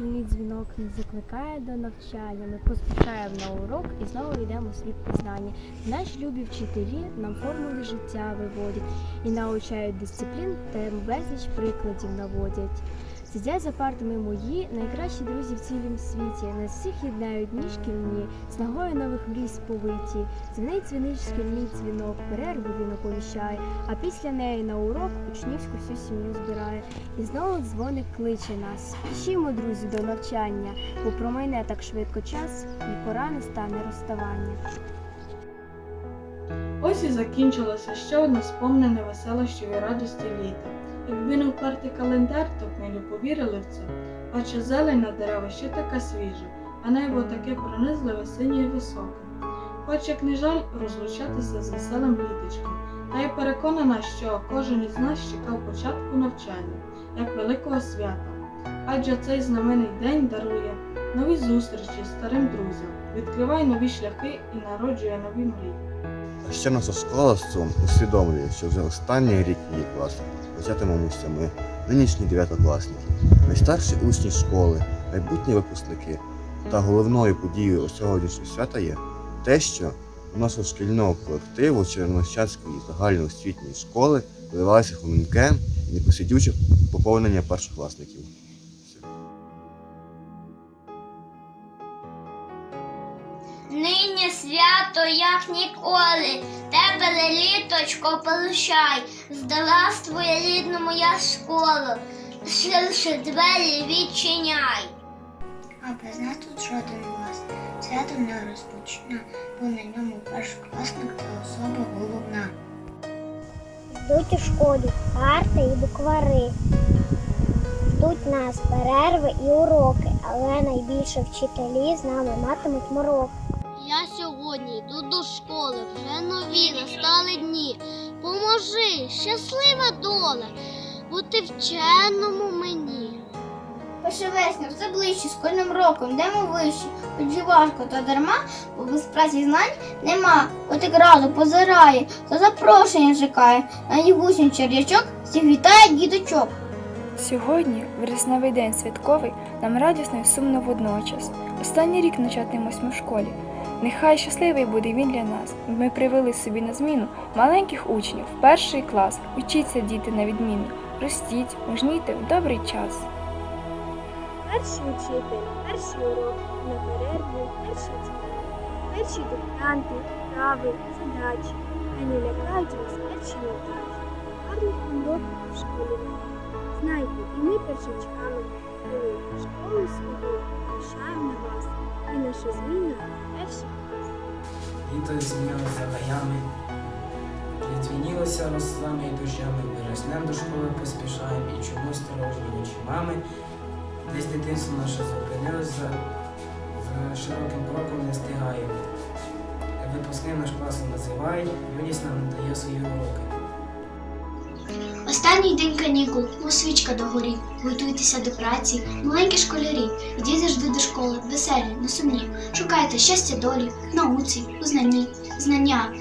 Шкільний дзвінок, не закликає до навчання. Ми поспішаємо на урок і знову йдемо у світ пізнання. Наші любі вчителі нам формули життя виводять і навчають дисциплін та безліч прикладів наводять. Сидять за партами мої найкращі друзі в цілім світі. Нас всіх єднають дні шкільні, з нагою нових мрій сповиті. Дзвенить, дзвенить шкільний дзвінок, перерву він оповіщає, а після неї на урок учнівську всю сім'ю збирає. І знову дзвоник кличе нас. Спішімо, друзі, до навчання, бо промайне так швидко час, і пора не стане розставання. Ось і закінчилося ще одне сповнене веселощів і радості літа. Якби не впертий календар, то б ми не повірили в це. Адже зелень на дерева ще така свіжа, а небо таке пронизливе, синє і високе. Хоч як не жаль розлучатися з веселим літочком, та я переконана, що кожен із нас чекав початку навчання, як великого свята. Адже цей знаменний день дарує нові зустрічі старим друзям, відкриває нові шляхи і народжує нові мрії. Ще наша школа з усвідомлює, що вже останній рік її класу вчатимемося ми, нинішні дев'ятокласники, найстарші учні школи, майбутні випускники. Та головною подією сьогоднішнього свята є те, що у нашого шкільного колективу Чернощадської загальноосвітньої школи вливалося хомінке і непосидюче поповнення першокласників. Як ніколи, тебе літочко полишай, здала твоя рідна моя школа, ширше двері відчиняй. А без нас тут жоден влас. Свято не розпочне, бо на ньому першокласник це особа головна. Ждуть у школі карти і буквари. Ждуть нас перерви і уроки, але найбільше вчителі з нами матимуть мороки. Я сьогодні йду до школи, вже нові настали дні. Поможи, щаслива доля, бути вченому мені. Перше вересня все ближче з кожним роком, йдемо вище, хоч і важко та дарма, бо без праці знань нема. От як раду позирає, то запрошення чекає. На нігусінь черв'ячок всіх вітає діточок. Сьогодні, вересневий день святковий, нам радісно і сумно водночас. Останній рік навчатимемось ми в школі. Нехай щасливий буде він для нас. Ми привели собі на зміну маленьких учнів, перший клас. Учіться, діти, на відміну. Ростіть, мужніте в добрий час. Перший учитель, перший урок, на перерву, перший дзвінок, перші диктанти, вправи, задачі, хай не лякають вас перші невдачі. Гарних вам років школі. Знайте, і ми першачками були школу свою, пишаємо на вас, і наша зміна перший клас. Літо змінилося гаями, відзвінілося рослами і дощами, вироснем до школи поспішаємо і чомусь сторожні очі мами. Десь дитинство наше зупинилося, за широким кроком не встигає. Випускним наш клас називають, юність нам надає свої уроки. Останній день канікул, у свічка догорі. Готуйтеся до праці, маленькі школярі. Йдіть завжди до школи, веселі, не сумні. Шукайте щастя долі, науці, у знанні. Знання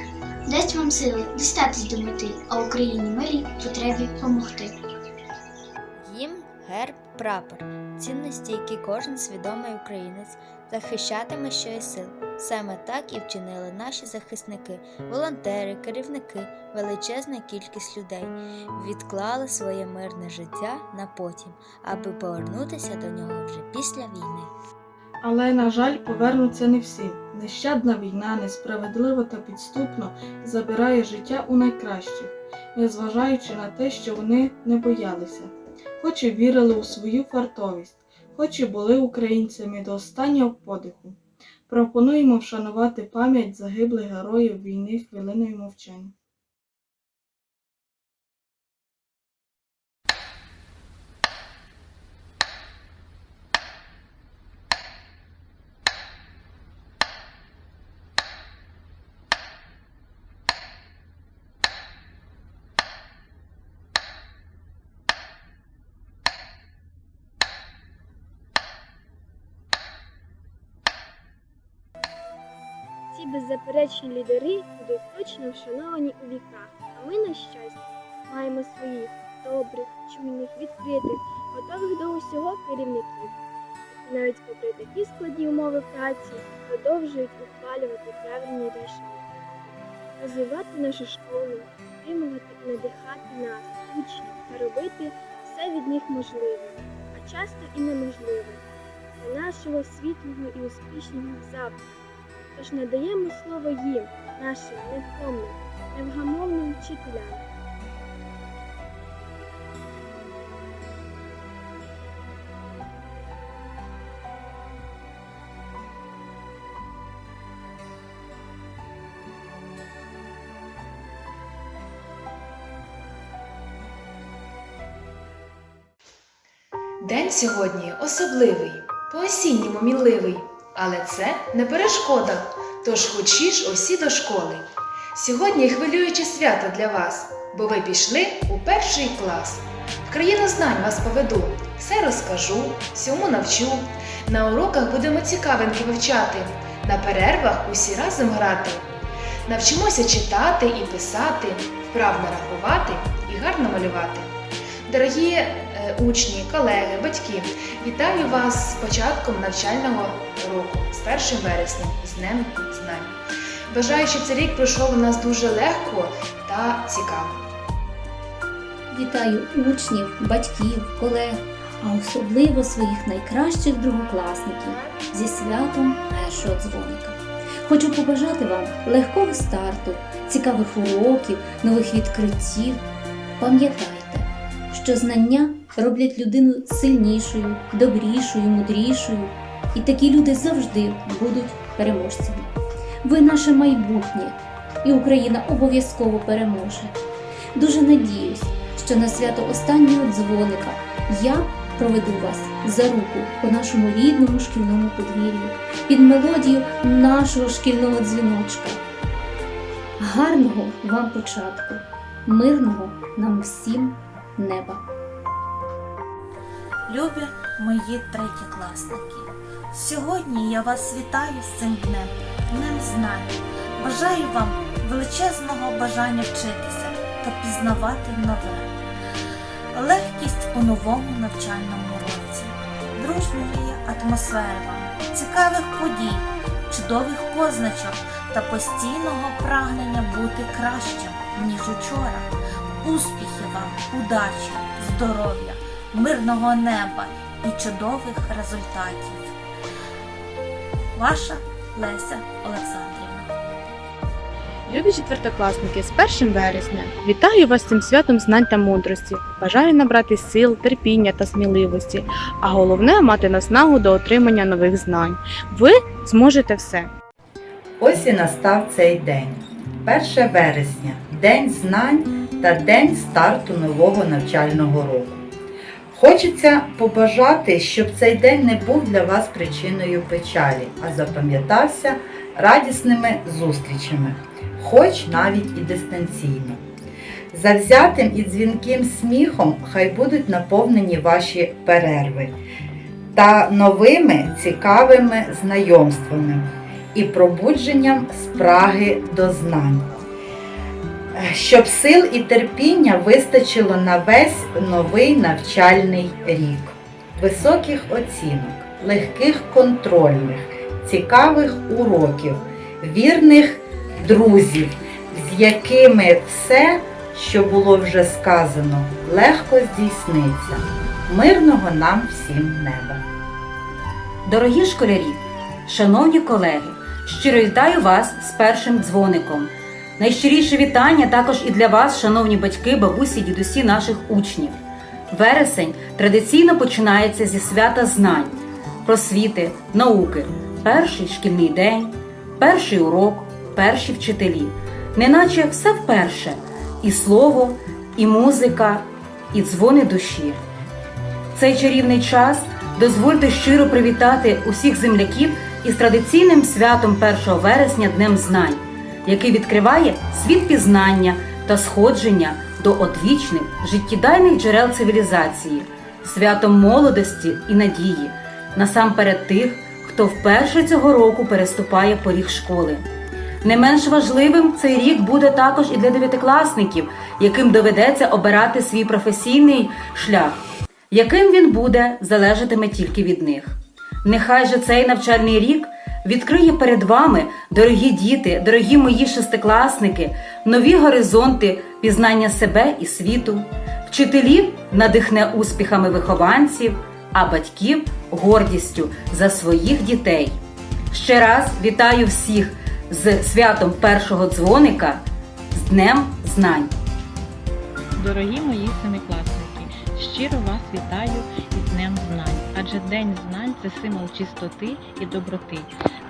дасть вам сили дістатись до мети, а Україні милі потребі помогти. Герб прапор, цінності, які кожен свідомий українець захищатиме щосил. Саме так і вчинили наші захисники, волонтери, керівники, величезна кількість людей відклали своє мирне життя на потім, аби повернутися до нього вже після війни. Але, на жаль, повернуться не всі. Нещадна війна несправедливо та підступно забирає життя у найкращих, незважаючи на те, що вони не боялися, хоч і вірили у свою фартовість, хоч і були українцями до останнього подиху. Пропонуємо вшанувати пам'ять загиблих героїв війни хвилиною мовчання. Ці беззаперечні лідери будуть точно вшановані у віках, а ми, на щастя, маємо своїх добрих, чуйних, відкритих, готових до усього керівників. І навіть попри такі складні умови праці продовжують ухвалювати правильні рішення, розвивати нашу школу, підтримувати і надихати нас, учнів, та робити все від них можливе, а часто і неможливе для нашого світлого і успішного завтра. Тож надаємо слово їм, нашим невтомним, невгамовним вчителям. День сьогодні особливий, по-осінньому мінливий, але це не перешкода, тож хочеш усі до школи. Сьогодні хвилююче свято для вас, бо ви пішли у перший клас. В країну знань вас поведу, все розкажу, всьому навчу. На уроках будемо цікавинки вивчати, на перервах усі разом грати. Навчимося читати і писати, вправно рахувати і гарно малювати. Дорогі учні, колеги, батьки, вітаю вас з початком навчального року, з 1 вересня, з Днем Знань. Бажаю, щоб цей рік пройшов у нас дуже легко та цікаво. Вітаю учнів, батьків, колег, а особливо своїх найкращих другокласників зі святом першого дзвоника. Хочу побажати вам легкого старту, цікавих уроків, нових відкриттів. Пам'ятайте, що знання роблять людину сильнішою, добрішою, мудрішою, і такі люди завжди будуть переможцями. Ви наше майбутнє, і Україна обов'язково переможе. Дуже надіюсь, що на свято останнього дзвоника я проведу вас за руку по нашому рідному шкільному подвір'ю під мелодію нашого шкільного дзвіночка. Гарного вам початку, мирного нам всім неба! Любі мої третєкласники, сьогодні я вас вітаю з цим днем, днем знань. Бажаю вам величезного бажання вчитися та пізнавати нове, легкість у новому навчальному році, дружньої атмосфери вам, цікавих подій, чудових позначок та постійного прагнення бути кращим, ніж учора. Успіхів вам, удачі, здоров'я! мирного неба і чудових результатів. Ваша Леся Олександрівна. Любі четвертокласники, з 1 вересня вітаю вас з цим святом знань та мудрості. Бажаю набрати сил, терпіння та сміливості, а головне мати наснагу до отримання нових знань. Ви зможете все. Ось і настав цей день. 1 вересня День знань та день старту нового навчального року. Хочеться побажати, щоб цей день не був для вас причиною печалі, а запам'ятався радісними зустрічами, хоч навіть і дистанційно. Завзятим і дзвінким сміхом хай будуть наповнені ваші перерви та новими цікавими знайомствами і пробудженням спраги до знань. Щоб сил і терпіння вистачило на весь новий навчальний рік, високих оцінок, легких контрольних, цікавих уроків, вірних друзів, з якими все, що було вже сказано, легко здійсниться. Мирного нам всім неба! Дорогі школярі, шановні колеги, щиро вітаю вас з першим дзвоником. Найщиріше вітання також і для вас, шановні батьки, бабусі, дідусі наших учнів. Вересень традиційно починається зі свята знань, просвіти, науки, перший шкільний день, перший урок, перші вчителі, неначе все вперше і слово, і музика, і дзвони душі. Цей чарівний час дозвольте щиро привітати усіх земляків із традиційним святом 1 вересня Днем Знань який відкриває світ пізнання та сходження до одвічних життєдайних джерел цивілізації, святом молодості і надії, насамперед тих, хто вперше цього року переступає поріг школи. Не менш важливим цей рік буде також і для дев'ятикласників, яким доведеться обирати свій професійний шлях. Яким він буде, залежатиме тільки від них. Нехай же цей навчальний рік відкриє перед вами, дорогі діти, дорогі мої шестикласники, нові горизонти пізнання себе і світу, вчителів надихне успіхами вихованців, а батьків гордістю за своїх дітей. Ще раз вітаю всіх з святом першого дзвоника з Днем Знань. Дорогі мої семикласники, щиро вас вітаю із Днем Знань, адже День знань це символ чистоти і доброти.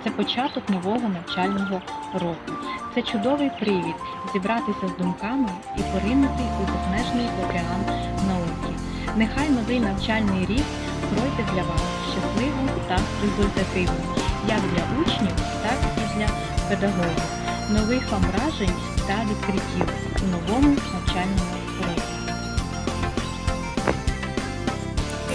Це початок нового навчального року. Це чудовий привід зібратися з думками і поринути у безмежний океан науки. Нехай новий навчальний рік пройде для вас щасливо та результативно, як для учнів, так і для педагогів. Нових вам вражень та відкриттів у новому навчальному році.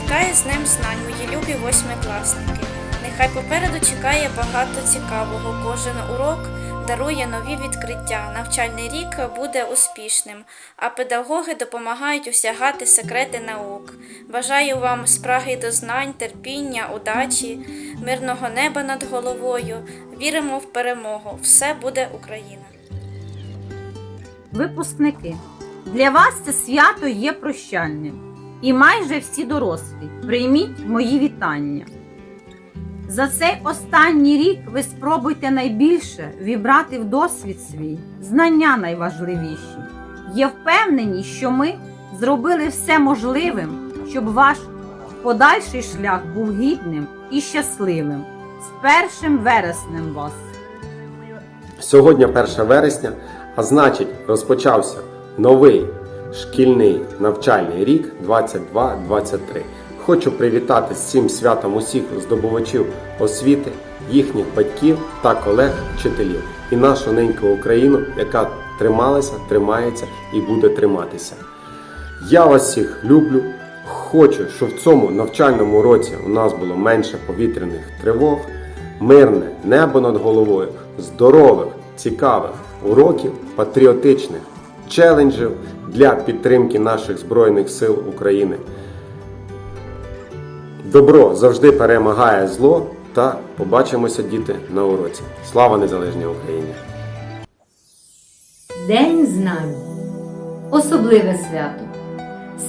Вітаю з Днем Знань, мої любі восьмикласники. Нехай попереду чекає багато цікавого. Кожен урок дарує нові відкриття. Навчальний рік буде успішним, а педагоги допомагають осягати секрети наук. Бажаю вам спраги до знань, терпіння, удачі, мирного неба над головою. Віримо в перемогу. Все буде Україна! Випускники. Для вас це свято є прощальним. І майже всі дорослі. Прийміть мої вітання. За цей останній рік ви спробуйте найбільше вібрати в досвід свій знання найважливіші. Є впевнені, що ми зробили все можливим, щоб ваш подальший шлях був гідним і щасливим. З першим вереснем вас! Сьогодні 1 вересня, а значить, розпочався новий шкільний навчальний рік 22-23. Хочу привітати з цим святом усіх здобувачів освіти, їхніх батьків та колег вчителів і нашу неньку Україну, яка трималася, тримається і буде триматися. Я вас всіх люблю. Хочу, щоб в цьому навчальному році у нас було менше повітряних тривог, мирне небо над головою, здорових, цікавих уроків, патріотичних челенджів для підтримки наших Збройних сил України. Добро завжди перемагає зло та побачимося, діти, на уроці. Слава Незалежній Україні! День знань особливе свято,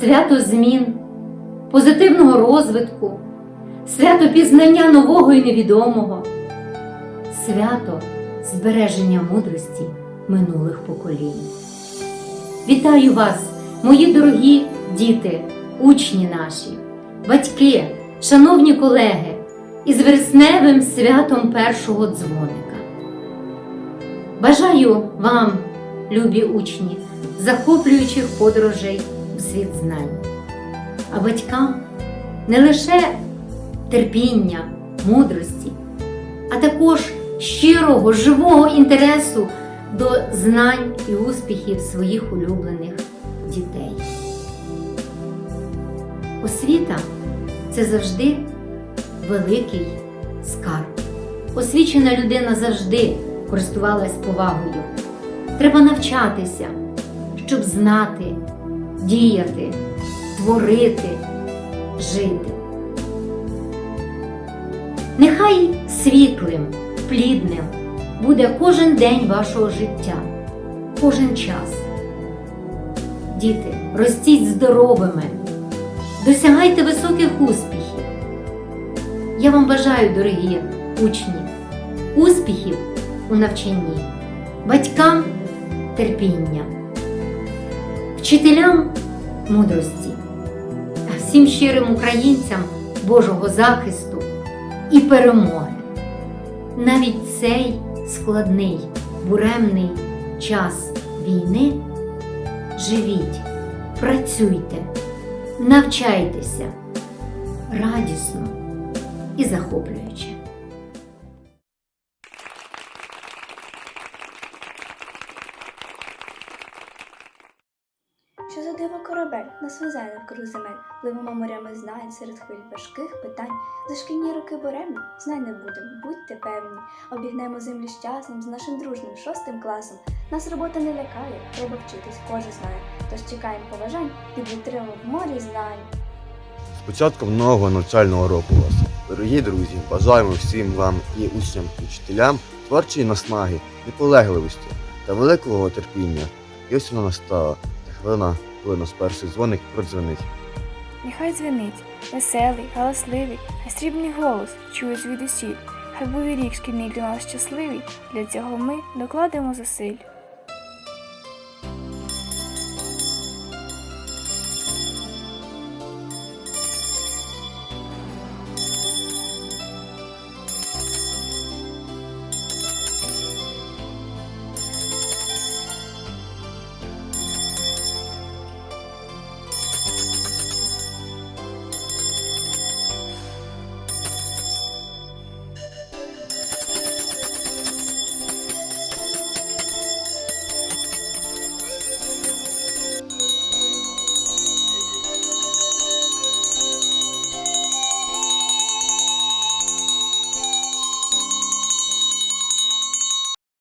свято змін, позитивного розвитку, свято пізнання нового і невідомого, свято збереження мудрості минулих поколінь. Вітаю вас, мої дорогі діти, учні наші, батьки, шановні колеги, із вересневим святом першого дзвоника. Бажаю вам, любі учні, захоплюючих подорожей у світ знань, а батькам не лише терпіння, мудрості, а також щирого, живого інтересу до знань і успіхів своїх улюблених дітей. Освіта це завжди великий скарб. Освічена людина завжди користувалась повагою. Треба навчатися, щоб знати, діяти, творити, жити. Нехай світлим, плідним буде кожен день вашого життя, кожен час. Діти, ростіть здоровими, досягайте високих успіхів. Я вам бажаю, дорогі учні, успіхів у навчанні, батькам терпіння, вчителям мудрості, а всім щирим українцям Божого захисту і перемоги. Навіть цей складний, буремний час війни живіть, працюйте, навчайтеся радісно і захоплююче. Диво корабель нас везе навкруг земель, пливемо морями знань серед хвиль важких питань. За шкільні роки буремні, знай не будемо, будьте певні. Обігнемо землі з часом, з нашим дружнім шостим класом. Нас робота не лякає, треба вчитись, кожен знає. Тож чекаємо побажань під вітрилом в морі знань. З початком нового навчального року вас, дорогі друзі, бажаємо всім вам і учням, і вчителям творчої наснаги, наполегливості та великого терпіння. І ось вона настала, та хвилина, коли нас перший дзвоник продзвонить. Нехай дзвенить, веселий, галасливий, хай срібний голос чує звідусіль. Хай буде рік шкільний для нас щасливий, для цього ми докладемо зусиль.